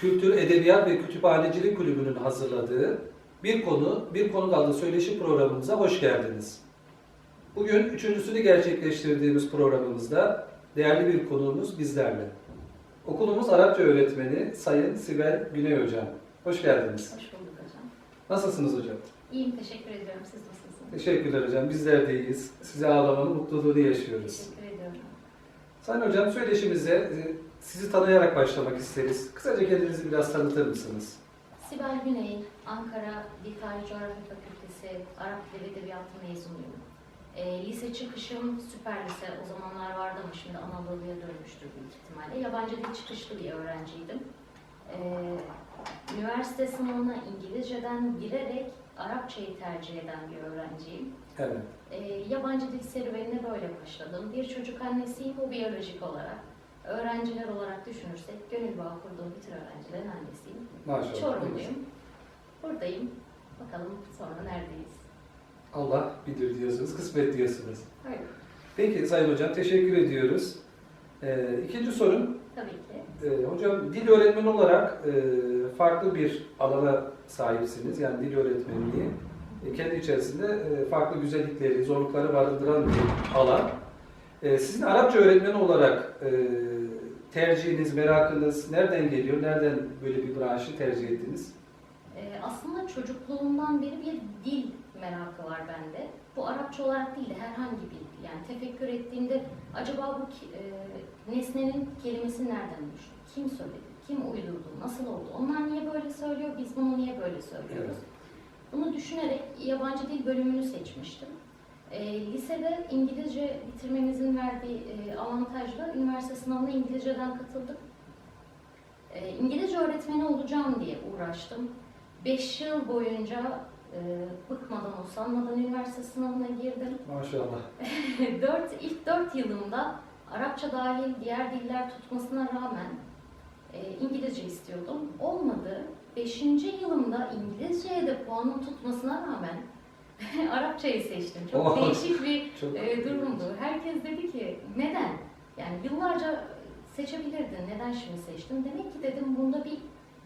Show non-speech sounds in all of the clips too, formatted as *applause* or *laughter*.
Kültür, Edebiyat ve Kütüphanecilik Kulübü'nün hazırladığı Bir Konu, Bir Konu Dallı Söyleşi programımıza hoş geldiniz. Bugün üçüncüsünü gerçekleştirdiğimiz programımızda değerli bir konuğumuz bizlerle. Okulumuz Arapça öğretmeni Sayın Sibel Güney Hocam. Hoş geldiniz. Hoş bulduk hocam. Nasılsınız hocam? İyiyim, teşekkür ediyorum. Siz nasılsınız? Teşekkürler hocam. Bizler de iyiyiz. Sizi ağlamanın mutluluğunu yaşıyoruz. Sayın hocam söyleşimize e, sizi tanıyarak başlamak isteriz. Kısaca kendinizi biraz tanıtır mısınız? Sibel Güney, Ankara Tarih Coğrafya Fakültesi Arap Dili ve Edebiyatı mezunuyum. E, lise çıkışım süper lise, o zamanlar vardı ama şimdi Anadolu'ya dönmüştür büyük ihtimalle. Yabancı dil çıkışlı bir öğrenciydim. E, üniversite sınavına İngilizceden girerek Arapçayı tercih eden bir öğrenciyim. Evet. E, yabancı dil serüvenine böyle başladım. Bir çocuk annesiyim, bu biyolojik olarak. Öğrenciler olarak düşünürsek, gönül bağı kurduğum bütün öğrencilerin annesiyim. Maşallah. Çorumluyum. Buradayım. Bakalım sonra neredeyiz? Allah bilir diyorsunuz, kısmet diyorsunuz. Öyle. Peki Sayın Hocam teşekkür ediyoruz. Ee, ikinci sorum, Tabii ki. e, hocam dil öğretmeni olarak e, farklı bir alana sahipsiniz. Yani dil öğretmenliği e, kendi içerisinde e, farklı güzellikleri, zorlukları barındıran bir alan. E, sizin Arapça öğretmeni olarak e, tercihiniz, merakınız nereden geliyor? Nereden böyle bir branşı tercih ettiniz? Aslında çocukluğumdan beri bir dil merakı var bende. Bu Arapça olarak değil de herhangi bir dil. Yani tefekkür ettiğimde acaba bu e, nesnenin kelimesi nereden düştü? Kim söyledi? Kim uydurdu? Nasıl oldu? Onlar niye böyle söylüyor? Biz bunu niye böyle söylüyoruz? Bunu düşünerek yabancı dil bölümünü seçmiştim. E, lisede İngilizce bitirmemizin verdiği e, avantajla üniversite sınavına İngilizceden katıldık. E, İngilizce öğretmeni olacağım diye uğraştım. 5 yıl boyunca e, bıkmadan usanmadan üniversite sınavına girdim. Maşallah. *laughs* 4, ilk 4 yılımda Arapça dahil diğer diller tutmasına rağmen e, İngilizce istiyordum. Olmadı. 5. yılımda İngilizceye de puanım tutmasına rağmen *laughs* Arapçayı seçtim. Çok Oh, değişik bir *laughs* Çok e, durumdu. Herkes dedi ki neden? Yani yıllarca seçebilirdin. Neden şimdi seçtin? Demek ki dedim bunda bir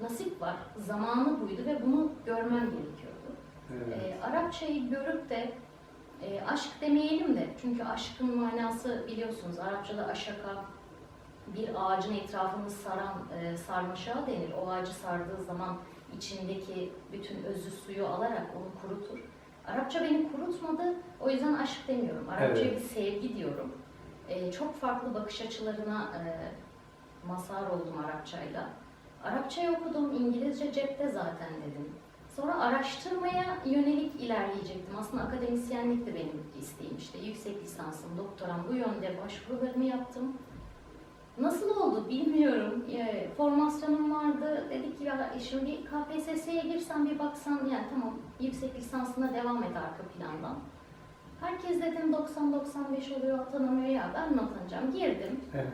nasip var. Zamanı buydu ve bunu görmem gerekiyordu. Evet. E, Arapçayı görüp de e, aşk demeyelim de çünkü aşkın manası biliyorsunuz Arapçada aşaka bir ağacın etrafını saran e, sarmaşağı denir. O ağacı sardığı zaman içindeki bütün özü suyu alarak onu kurutur. Arapça beni kurutmadı. O yüzden aşk demiyorum. Arapçaya Evet. bir sevgi diyorum. E, çok farklı bakış açılarına e, mazhar oldum Arapçayla. Arapçayı okudum, İngilizce cepte zaten dedim. Sonra araştırmaya yönelik ilerleyecektim. Aslında akademisyenlik de benim isteğim işte. Yüksek lisansım, doktoram bu yönde başvurularımı yaptım. Nasıl oldu bilmiyorum. E, formasyonum vardı. Dedik ki ya şimdi KPSS'ye girsen bir baksan yani tamam yüksek lisansına devam et arka plandan. Herkes dedim 90-95 oluyor atanamıyor ya ben mi atanacağım? Girdim. Evet.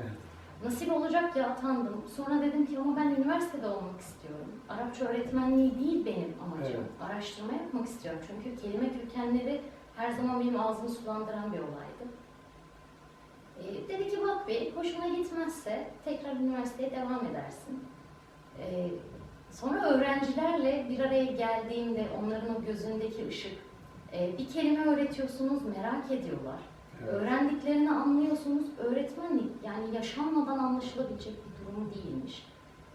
Nasip olacak ya atandım. Sonra dedim ki ama ben üniversitede olmak istiyorum. Arapça öğretmenliği değil benim amacım. Evet. Araştırma yapmak istiyorum. Çünkü kelime kökenleri her zaman benim ağzımı sulandıran bir olaydı. Ee, dedi ki bak bir hoşuna gitmezse tekrar üniversiteye devam edersin. Ee, sonra öğrencilerle bir araya geldiğimde onların o gözündeki ışık, e, bir kelime öğretiyorsunuz merak ediyorlar. Evet. Öğrendiklerini anlıyorsunuz. Öğretmenlik yani yaşanmadan anlaşılabilecek bir durum değilmiş.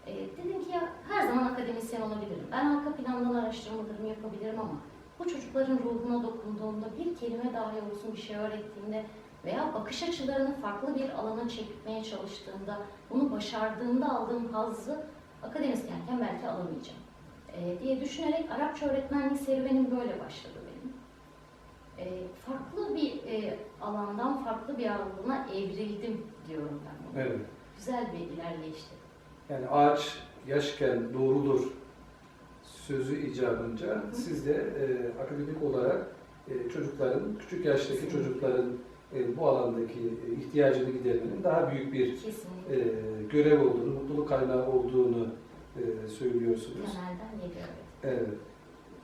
Ee, dedim ki ya her zaman akademisyen olabilirim. Ben arka plandan araştırmalarımı yapabilirim ama bu çocukların ruhuna dokunduğumda bir kelime dahi olsun bir şey öğrettiğimde veya bakış açılarını farklı bir alana çekmeye çalıştığımda, bunu başardığımda aldığım hazzı akademisyenken belki alamayacağım. Ee, diye düşünerek Arapça öğretmenliği serüvenim böyle başladı benim. Ee, farklı bir e, alandan farklı bir alana evrildim diyorum ben buna. Evet. Güzel bir ilerleyişti. Yani ağaç yaşken doğrulur sözü icabınca siz de e, akademik olarak e, çocukların, küçük yaştaki çocukların e, bu alandaki e, ihtiyacını gidermenin daha büyük bir Kesinlikle. e, görev olduğunu, mutluluk kaynağı olduğunu e, söylüyorsunuz. Temelden geliyor. evet.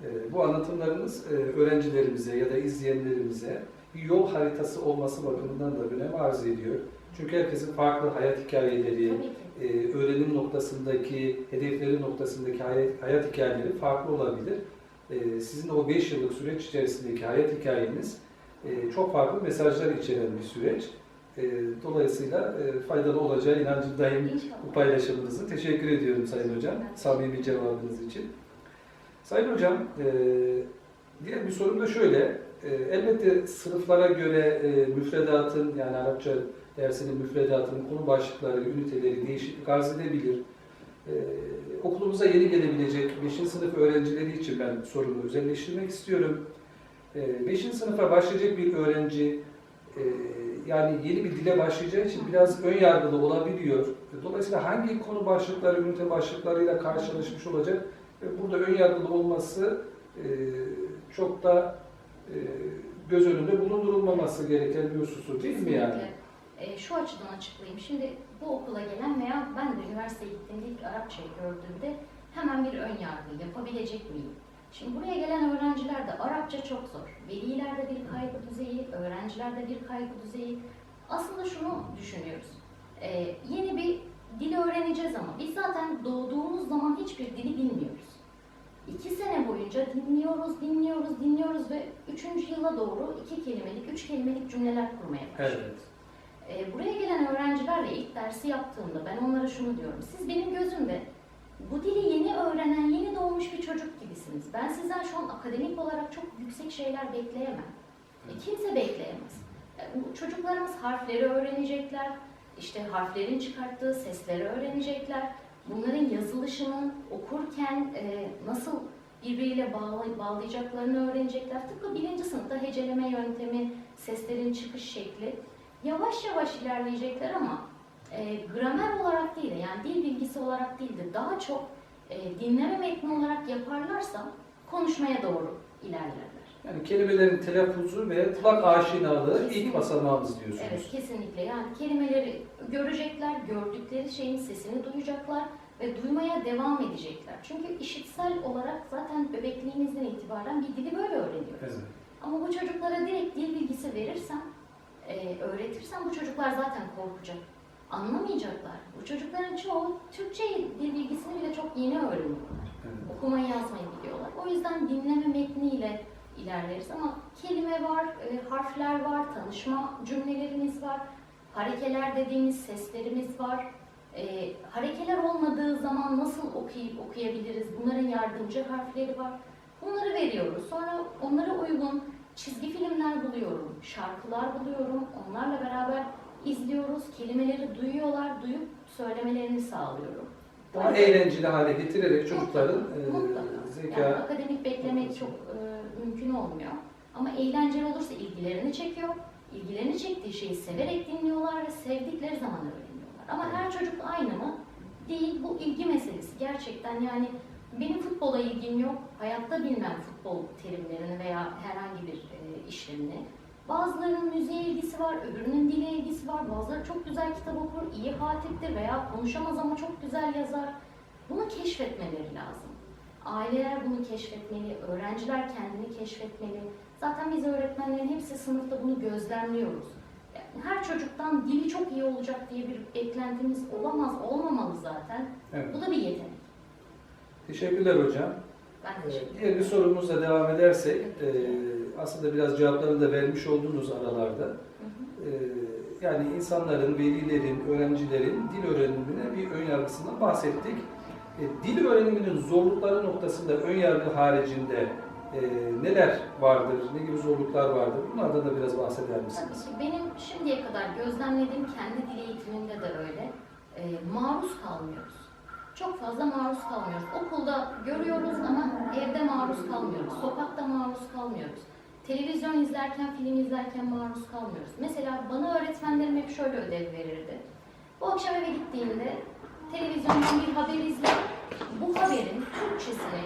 E, bu anlatımlarınız e, öğrencilerimize ya da izleyenlerimize bir yol haritası olması bakımından da önem arz ediyor. Çünkü herkesin farklı hayat hikayeleri, e, öğrenim noktasındaki, hedefleri noktasındaki hayat, hayat hikayeleri farklı olabilir. E, sizin de o 5 yıllık süreç içerisindeki hayat hikayeniz e, çok farklı mesajlar içeren bir süreç. E, dolayısıyla e, faydalı olacağı inancındayım bu paylaşımınızı. Teşekkür ediyorum Sayın Hocam, samimi cevabınız için. Sayın Hocam, e, diğer bir sorum da şöyle. E, elbette sınıflara göre e, müfredatın, yani Arapça dersinin müfredatının konu başlıkları, üniteleri değişiklik arz edebilir. E, okulumuza yeni gelebilecek 5. sınıf öğrencileri için ben sorumu özelleştirmek istiyorum. 5. sınıfa başlayacak bir öğrenci e, yani yeni bir dile başlayacağı için biraz ön yargılı olabiliyor. Dolayısıyla hangi konu başlıkları, ünite başlıklarıyla karşılaşmış olacak? Burada ön yargılı olması e, çok da e, göz önünde bulundurulmaması gereken bir hususu değil mi yani? E, şu açıdan açıklayayım. Şimdi bu okula gelen veya ben de üniversiteye gittiğimde ilk Arapçayı gördüğümde hemen bir ön yargı yapabilecek miyim? Şimdi buraya gelen öğrencilerde Arapça çok zor. Velilerde bir kaygı düzeyi, öğrencilerde bir kaygı düzeyi. Aslında şunu düşünüyoruz. E, yeni bir dil öğreneceğiz ama biz zaten doğduğumuz zaman hiçbir dili bilmiyoruz. İki sene boyunca dinliyoruz, dinliyoruz, dinliyoruz ve üçüncü yıla doğru iki kelimelik, üç kelimelik cümleler kurmaya başlıyoruz. Ee, buraya gelen öğrencilerle ilk dersi yaptığımda ben onlara şunu diyorum. Siz benim gözümde bu dili yeni öğrenen, yeni doğmuş bir çocuk gibisiniz. Ben sizden şu an akademik olarak çok yüksek şeyler bekleyemem. E, kimse bekleyemez. E, çocuklarımız harfleri öğrenecekler, işte harflerin çıkarttığı sesleri öğrenecekler. Bunların yazılışını okurken e, nasıl birbiriyle bağlay- bağlayacaklarını öğrenecekler. Tıpkı birinci sınıfta heceleme yöntemi, seslerin çıkış şekli yavaş yavaş ilerleyecekler ama e, gramer olarak değil de yani dil bilgisi olarak değil de daha çok e, dinleme metni olarak yaparlarsa konuşmaya doğru ilerlerler. Yani kelimelerin telaffuzu ve kulak aşinalığı ilk Kesinlikle. basamağımız diyorsunuz. Evet kesinlikle yani kelimeleri görecekler, gördükleri şeyin sesini duyacaklar ve duymaya devam edecekler. Çünkü işitsel olarak zaten bebekliğimizden itibaren bir dili böyle öğreniyoruz. Evet. Ama bu çocuklara direkt dil bilgisi verirsem, e, öğretirsem bu çocuklar zaten korkacak. Anlamayacaklar. Bu çocukların çoğu Türkçe dil bilgisini bile çok yeni öğreniyorlar. Evet. Okumayı yazmayı biliyorlar. O yüzden dinleme metniyle ilerleriz ama kelime var, e, harfler var, tanışma cümlelerimiz var, harekeler dediğimiz seslerimiz var. E, harekeler olmadığı zaman nasıl okuyup okuyabiliriz? Bunların yardımcı harfleri var. Bunları veriyoruz. Sonra onlara uygun çizgi filmler buluyorum, şarkılar buluyorum. Onlarla beraber izliyoruz. Kelimeleri duyuyorlar, duyup söylemelerini sağlıyorum. Daha eğlenceli hale getirerek çocukların e, zeka... Yani akademik beklemek çok e, mümkün olmuyor. Ama eğlenceli olursa ilgilerini çekiyor. İlgilerini çektiği şeyi severek dinliyorlar ve sevdikleri zaman öğreniyorlar. Ama her çocuk aynı mı? Değil. Bu ilgi meselesi. Gerçekten yani benim futbola ilgim yok. Hayatta bilmem futbol terimlerini veya herhangi bir e, işlemini. Bazılarının müziğe ilgisi var, öbürünün dile ilgisi var. Bazıları çok güzel kitap okur, iyi hatiptir veya konuşamaz ama çok güzel yazar. Bunu keşfetmeleri lazım. Aileler bunu keşfetmeli, öğrenciler kendini keşfetmeli. Zaten biz öğretmenlerin hepsi sınıfta bunu gözlemliyoruz. Yani her çocuktan dili çok iyi olacak diye bir beklentimiz olamaz, olmamalı zaten. Evet. Bu da bir yetenek. Teşekkürler hocam. Ben Ee, teşekkür ederim. Diğer bir sorumuzla devam edersek, e, aslında biraz cevaplarını da vermiş olduğunuz aralarda. Hı hı. e, Yani insanların, velilerin, öğrencilerin dil öğrenimine bir ön yargısından bahsettik. E, Dil öğreniminin zorlukları noktasında ön yargı haricinde e, neler vardır, ne gibi zorluklar vardır? Bunlardan da biraz bahseder Tabii misiniz? ki benim şimdiye kadar gözlemlediğim kendi dil eğitimimde de öyle. Ee, maruz kalmıyoruz. Çok fazla maruz kalmıyoruz. Okulda görüyoruz ama evde maruz kalmıyoruz. Sokakta maruz kalmıyoruz. Televizyon izlerken, film izlerken maruz kalmıyoruz. Mesela bana öğretmenlerim hep şöyle ödev verirdi. Bu akşam eve gittiğinde televizyondan bir haber izle. Bu haberin Türkçesini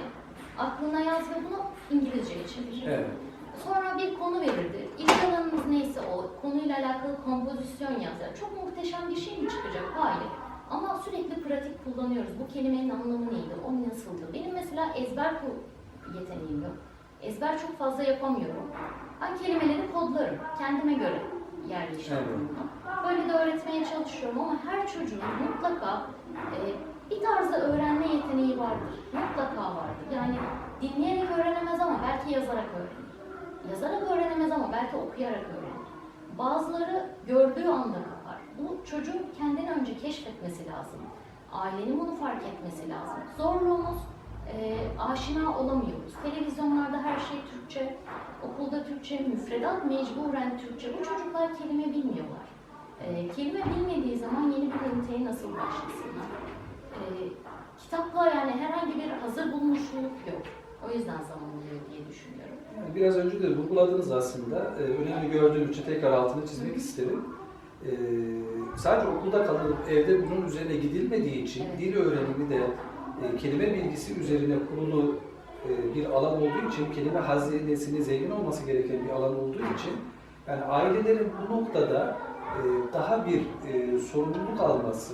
aklına yaz ve bunu İngilizceye çevir. Evet. Sonra bir konu verirdi. İlgi alanınız neyse o konuyla alakalı kompozisyon yazar. Çok muhteşem bir şey mi çıkacak? Hayır. Ama sürekli pratik kullanıyoruz. Bu kelimenin anlamı neydi? O nasıldı? Benim mesela ezber yeteneğim yok. Ezber çok fazla yapamıyorum. Ben kelimeleri kodlarım kendime göre. Evet. bunu. Böyle de öğretmeye çalışıyorum ama her çocuğun mutlaka e, bir tarzda öğrenme yeteneği vardır. Mutlaka vardır. Yani dinleyerek öğrenemez ama belki yazarak öğrenir. Yazarak öğrenemez ama belki okuyarak öğrenir. Bazıları gördüğü anda kapar. Bu çocuğun kendini önce keşfetmesi lazım. Ailenin bunu fark etmesi lazım. Zorluğumuz e, aşina olamıyoruz. Televizyonlarda her şey Türkçe, okulda Türkçe, müfredat mecburen Türkçe. Bu çocuklar kelime bilmiyorlar. E, kelime bilmediği zaman yeni bir üniteye nasıl başlasınlar? E, kitapla yani herhangi bir hazır bulmuşluk yok. O yüzden zaman alıyor diye düşünüyorum. Yani biraz önce de vurguladınız aslında. Ee, önemli gördüğüm için tekrar altını çizmek isterim. Ee, sadece okulda kalınıp evde bunun üzerine gidilmediği için Evet. dil öğrenimi de e, kelime bilgisi üzerine kurulu e, bir alan olduğu için, kelime hazinesinin zengin olması gereken bir alan olduğu için yani ailelerin bu noktada e, daha bir sorumluluk alması,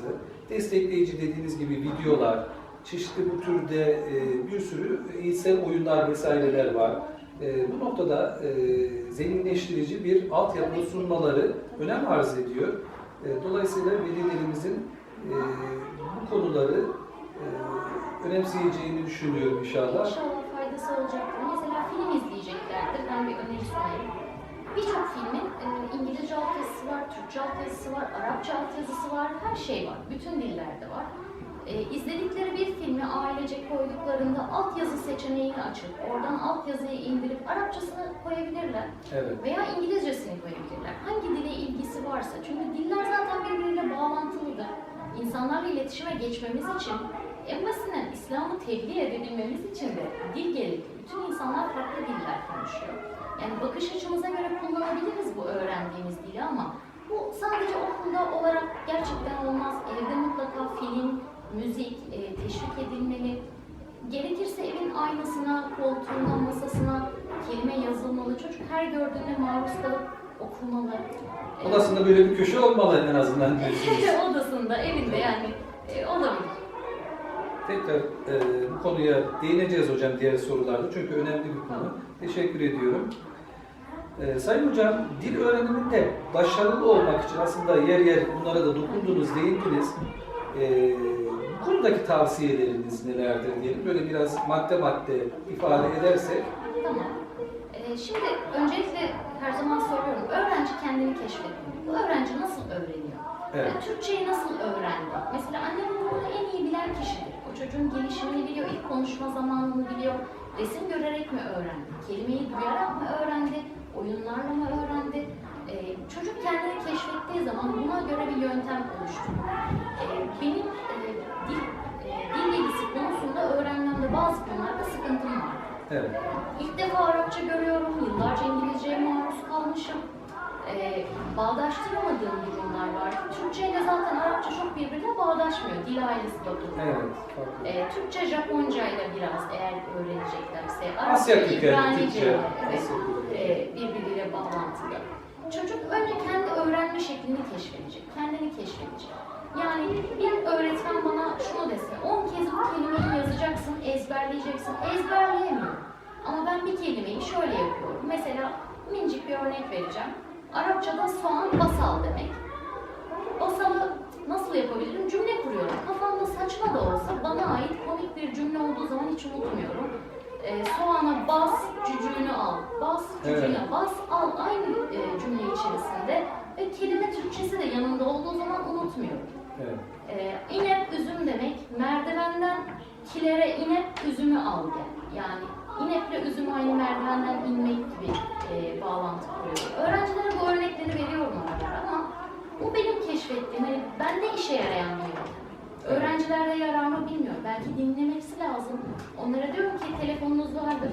destekleyici dediğiniz gibi videolar, çeşitli bu türde bir sürü eğitsel oyunlar vesaireler var. Bu noktada zenginleştirici bir altyapı sunmaları önem arz ediyor. Dolayısıyla velilerimizin e, bu konuları önemseyeceğini düşünüyorum inşallah. İnşallah faydası olacaktır. Mesela film izleyeceklerdir. Ben bir öneri sunayım. Birçok filmin e, İngilizce altyazısı var, Türkçe altyazısı var, Arapça altyazısı var, her şey var. Bütün dillerde var. E, izledikleri bir filmi ailece koyduklarında altyazı seçeneğini açıp oradan altyazıyı indirip Arapçasını koyabilirler Evet. veya İngilizcesini koyabilirler. Hangi dile ilgisi varsa. Çünkü diller zaten birbiriyle bağlantılıdır. İnsanlarla iletişime geçmemiz için en basitinden İslam'ı tebliğ edebilmemiz için de dil gerekli. Bütün insanlar farklı diller konuşuyor. Yani bakış açımıza göre kullanabiliriz bu öğrendiğimiz dili ama bu sadece okulda olarak gerçekten olmaz. Evde mutlaka film, müzik e, teşvik edilmeli. Gerekirse evin aynasına, koltuğuna, masasına kelime yazılmalı. Çocuk her gördüğüne maruz kalıp okumalı. Odasında böyle bir köşe olmalı en azından. *laughs* Odasında, evinde yani e, olabilir. Tekrar e, bu konuya değineceğiz hocam diğer sorularda çünkü önemli bir konu. Teşekkür ediyorum. E, Sayın Hocam, dil öğreniminde başarılı olmak için aslında yer yer bunlara da dokundunuz, değindiniz. E, bu konudaki tavsiyeleriniz nelerdir diyelim. Böyle biraz madde madde ifade edersek. Tamam. Ee, şimdi öncelikle her zaman soruyorum. Öğrenci kendini keşfetmeli. Bu öğrenci nasıl öğreniyor? Evet. Yani Türkçeyi nasıl öğrendi? Mesela anne baba bunu en iyi bilen kişidir. O çocuğun gelişimini biliyor, ilk konuşma zamanını biliyor. Resim görerek mi öğrendi? Kelimeyi duyarak mı öğrendi? Oyunlarla mı öğrendi? Ee, çocuk kendini keşfettiği zaman buna göre bir yöntem oluşturur. Ee, benim e, dil, e, dil bilgisi konusunda öğrenmemde bazı konularda sıkıntım var. Evet. İlk defa Arapça görüyorum, yıllarca İngilizceye maruz kalmışım. Ee, bağdaştıramadığım durumlar var. Türkçe ile zaten Arapça çok birbirine bağdaşmıyor. Dil ailesi bakımından. Evet. farklı. Ee, Türkçe, Japonca ile biraz eğer öğreneceklerse, Arapça, İbranice ile evet, e, birbiriyle bağlantılı. Çocuk önce kendi öğrenme şeklini keşfedecek, kendini keşfedecek. Yani bir öğretmen bana şunu dese, 10 kez bu kelimeyi yazacaksın, ezberleyeceksin. Ezberleyemiyorum. Ama ben bir kelimeyi şöyle yapıyorum. Mesela minicik bir örnek vereceğim. Arapçada soğan basal demek. Basalı nasıl yapabilirim? Cümle kuruyorum. Kafamda saçma da olsa bana ait komik bir cümle olduğu zaman hiç unutmuyorum. Ee, soğana bas, cücüğünü al. Bas, cücüğünü Evet. bas, al. Aynı e, cümle içerisinde. Ve kelime Türkçesi de yanında olduğu zaman unutmuyorum. Evet. Ee, inep üzüm demek, merdivenden kilere inep üzümü al gel. Yani ineple üzüm aynı merdivenden inmek gibi e, bağlantı kuruyorum. Öğrencilere bu örnekleri veriyorum ara ara ama bu benim keşfettiğim, hani bende işe yarayan bir yöntem. Öğrencilerde yarar mı bilmiyorum. Belki dinlemesi lazım. Onlara diyorum ki telefonunuz vardır.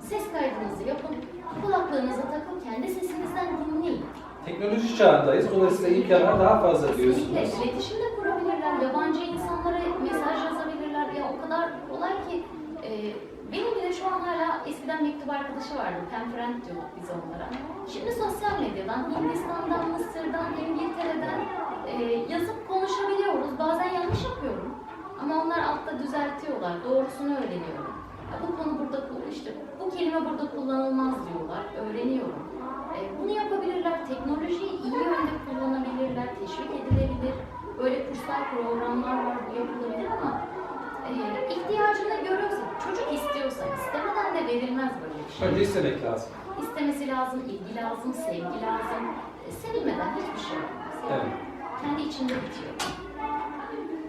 Ses kaydınızı yapın. Kulaklığınıza takın. Kendi sesinizden dinleyin. Teknoloji çağındayız. Dolayısıyla imkanlar daha fazla Kesinlikle. diyorsunuz. İletişim de kurabilirler. Yabancı insanlara mesaj yazabilirler. Ya o kadar kolay ki e, benim bile şu an hala eskiden mektup arkadaşı vardı. Pen friend diyorduk biz onlara. Şimdi sosyal medyadan, Hindistan'dan, Mısır'dan, İngiltere'den e, yazıp konuşabiliyoruz. Bazen yanlış yapıyorum. Ama onlar altta düzeltiyorlar. Doğrusunu öğreniyorum. Ya bu konu burada işte bu kelime burada kullanılmaz diyorlar. Öğreniyorum. E, bunu yapabilirler. Teknolojiyi iyi yönde kullanabilirler. Teşvik edilebilir. Böyle kurslar, programlar var. Bu yapılabilir ama e, çocuk istiyorsa, istemeden de verilmez böyle bir şey. Önce istemek lazım. İstemesi lazım, ilgi lazım, sevgi lazım. E, sevilmeden hiçbir şey olmaz. Yani Evet. Kendi içinde bitiyor.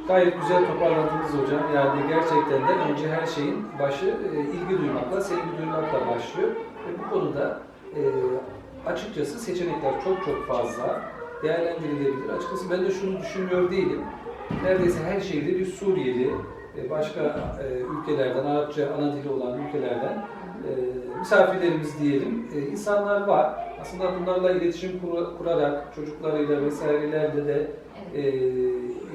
Gayet güzel toparladınız hocam. Yani gerçekten de önce her şeyin başı e, ilgi duymakla, sevgi duymakla başlıyor. Ve bu konuda e, açıkçası seçenekler çok çok fazla değerlendirilebilir. Açıkçası ben de şunu düşünmüyor değilim. Neredeyse her şehirde bir Suriyeli, başka e, ülkelerden, Arapça ana dili olan ülkelerden e, misafirlerimiz diyelim, e, insanlar var. Aslında bunlarla iletişim kura- kurarak, çocuklarıyla vesairelerle de e,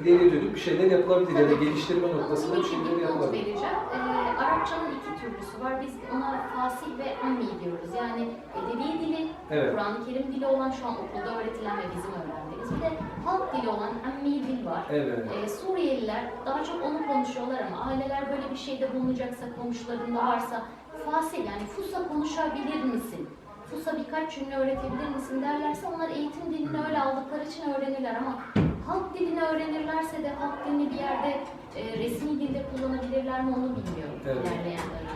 ileriye dönük bir şeyler yapılabilir ya da geliştirme noktasında bir şeyler yapılabilir. vereceğim. Arapçanın iki türlüsü var. Biz ona fasih ve ammi diyoruz. Yani edebi dili, Evet. Kur'an-ı Kerim dili olan şu an okulda öğretilen ve bizim öğrendiğimiz. Bir de halk dili olan ammi dil var. Evet. Ee, Suriyeliler daha çok onu konuşuyorlar ama aileler böyle bir şeyde bulunacaksa, komşularında varsa fasih yani Fusa konuşabilir misin? Fusa birkaç cümle öğretebilir misin derlerse onlar eğitim dilini öyle aldıkları için öğrenirler ama halk dilini öğrenirlerse de halk dilini bir yerde e, resmi dilde kullanabilirler mi onu bilmiyorum Evet.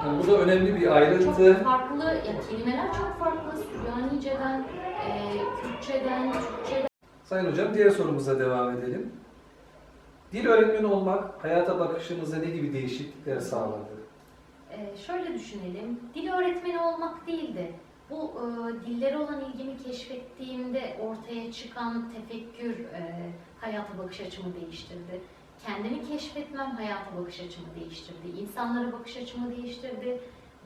Yani bu da önemli bir ayrıntı. Çok farklı, ya kelimeler çok farklı. Süryanice'den, e, Kürtçeden, Türkçeden. Sayın Hocam diğer sorumuza devam edelim. Dil öğretmeni olmak hayata bakışınızda ne gibi değişiklikler sağladı? Ee, şöyle düşünelim, dil öğretmeni olmak değil de bu e, dillere olan ilgimi keşfettiğimde ortaya çıkan tefekkür e, hayata bakış açımı değiştirdi. Kendimi keşfetmem hayata bakış açımı değiştirdi. İnsanlara bakış açımı değiştirdi.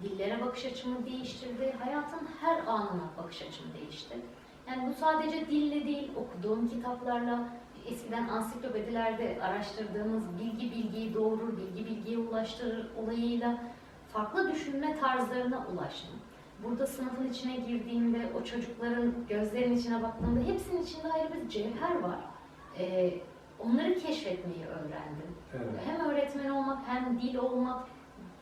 Dillere bakış açımı değiştirdi. Hayatın her anına bakış açımı değişti. Yani bu sadece dille değil, okuduğum kitaplarla, eskiden ansiklopedilerde araştırdığımız bilgi bilgiyi doğurur, bilgi bilgiye ulaştırır olayıyla farklı düşünme tarzlarına ulaştım. Burada sınıfın içine girdiğimde, o çocukların gözlerinin içine baktığımda hepsinin içinde ayrı bir cevher var. Ee, onları keşfetmeyi öğrendim. Evet. Hem öğretmen olmak hem dil olmak,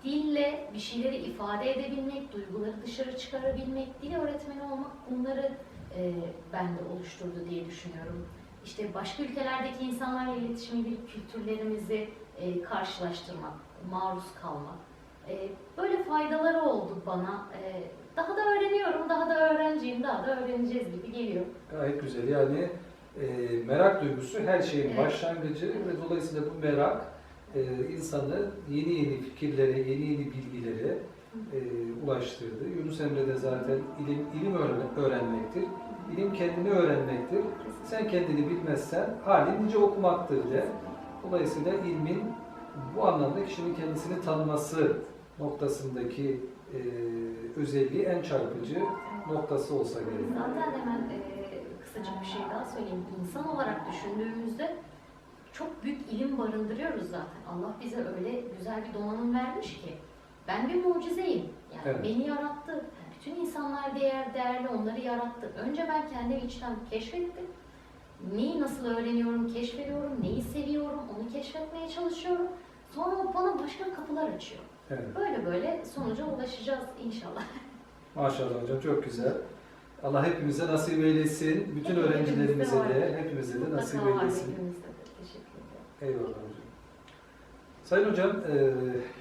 dille bir şeyleri ifade edebilmek, duyguları dışarı çıkarabilmek, dil öğretmeni olmak bunları e, bende oluşturdu diye düşünüyorum. İşte başka ülkelerdeki insanlarla iletişime girip kültürlerimizi e, karşılaştırmak, maruz kalmak. E, böyle faydaları oldu bana. E, daha da öğreniyorum, daha da öğrenciyim, daha da öğreneceğiz gibi geliyor. Gayet güzel. Yani e, merak duygusu her şeyin Evet. başlangıcı ve dolayısıyla bu merak e, insanı yeni yeni fikirlere, yeni yeni bilgilere e, ulaştırdı. Yunus Emre de zaten ilim, ilim öğren- öğrenmektir. İlim kendini öğrenmektir. Sen kendini bilmezsen halin nice okumaktır de. Dolayısıyla ilmin bu anlamda kişinin kendisini tanıması noktasındaki e, özelliği en çarpıcı noktası olsa gerek. Zaten hemen e, kısaca bir şey daha söyleyeyim. İnsan olarak düşündüğümüzde çok büyük ilim barındırıyoruz zaten. Allah bize öyle güzel bir donanım vermiş ki. Ben bir mucizeyim. Yani Evet. beni yarattı. Bütün insanlar değer değerli, onları yarattı. Önce ben kendimi içten keşfettim. Neyi nasıl öğreniyorum, keşfediyorum, neyi seviyorum, onu keşfetmeye çalışıyorum. Sonra o bana başka kapılar açıyor. Evet. Böyle böyle sonuca ulaşacağız inşallah. *laughs* Maşallah hocam çok güzel. Allah hepimize nasip eylesin. Bütün Hepimizde öğrencilerimize var. de, hepimize de nasip eylesin. hepimizde de. Teşekkür ederim. Eyvallah hocam. Sayın hocam, e,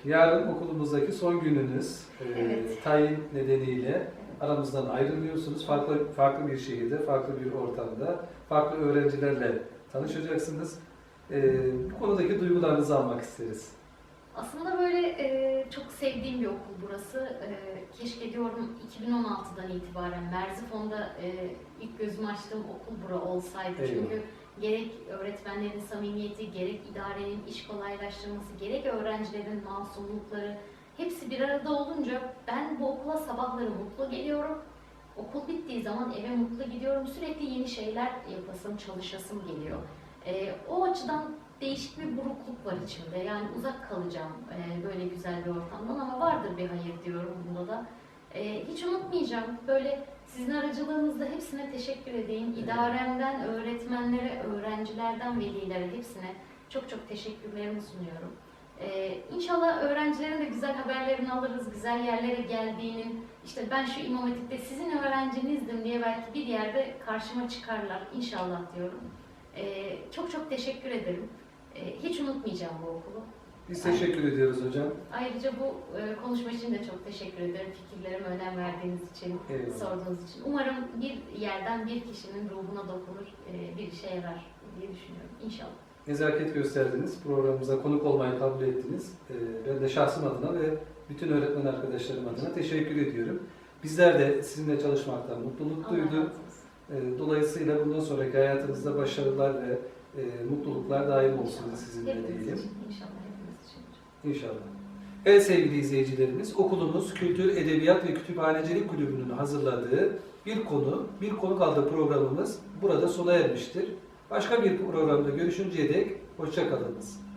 yarın okulumuzdaki son gününüz. E, Evet. Tayin nedeniyle aramızdan ayrılıyorsunuz. Farklı farklı bir şehirde, farklı bir ortamda, farklı öğrencilerle tanışacaksınız. E, bu konudaki duygularınızı almak isteriz. Aslında böyle e, çok sevdiğim bir okul burası. E, keşke diyorum 2016'dan itibaren Merzifon'da e, ilk gözümü açtığım okul bura olsaydı. Eyvallah. Çünkü gerek öğretmenlerin samimiyeti, gerek idarenin iş kolaylaştırması, gerek öğrencilerin masumlukları hepsi bir arada olunca ben bu okula sabahları mutlu geliyorum. Okul bittiği zaman eve mutlu gidiyorum. Sürekli yeni şeyler yapasım, çalışasım geliyor. E, o açıdan değişik bir burukluk var içimde. Yani uzak kalacağım e, böyle güzel bir ortamdan ama vardır bir hayır diyorum bunda da. E, hiç unutmayacağım. Böyle sizin aracılığınızda hepsine teşekkür edeyim. İdaremden, öğretmenlere, öğrencilerden velilere hepsine çok çok teşekkürlerimi sunuyorum. Ee, inşallah öğrencilerin de güzel haberlerini alırız, güzel yerlere geldiğinin, işte ben şu İmam Hatip'te sizin öğrencinizdim diye belki bir yerde karşıma çıkarlar inşallah diyorum. Ee, çok çok teşekkür ederim. Ee, hiç unutmayacağım bu okulu. Biz teşekkür ediyoruz hocam. Ayrıca bu e, konuşma için de çok teşekkür ederim. Fikirlerime önem verdiğiniz için, Eyvallah. sorduğunuz için. Umarım bir yerden bir kişinin ruhuna dokunur, e, bir işe yarar diye düşünüyorum. İnşallah. Nezaket gösterdiniz, programımıza konuk olmayı kabul ettiniz. Ee, Ben de şahsım adına ve bütün öğretmen arkadaşlarım adına teşekkür ediyorum. Bizler de sizinle çalışmaktan mutluluk duyduk. Ee, Dolayısıyla bundan sonraki hayatınızda başarılar ve e, mutluluklar daim olsun İnşallah. sizinle diyelim. inşallah. İnşallah. Evet sevgili izleyicilerimiz, okulumuz Kültür, Edebiyat ve Kütüphanecilik Kulübü'nün hazırladığı bir konu, bir konuk aldığı programımız burada sona ermiştir. Başka bir programda görüşünceye dek hoşça kalınız.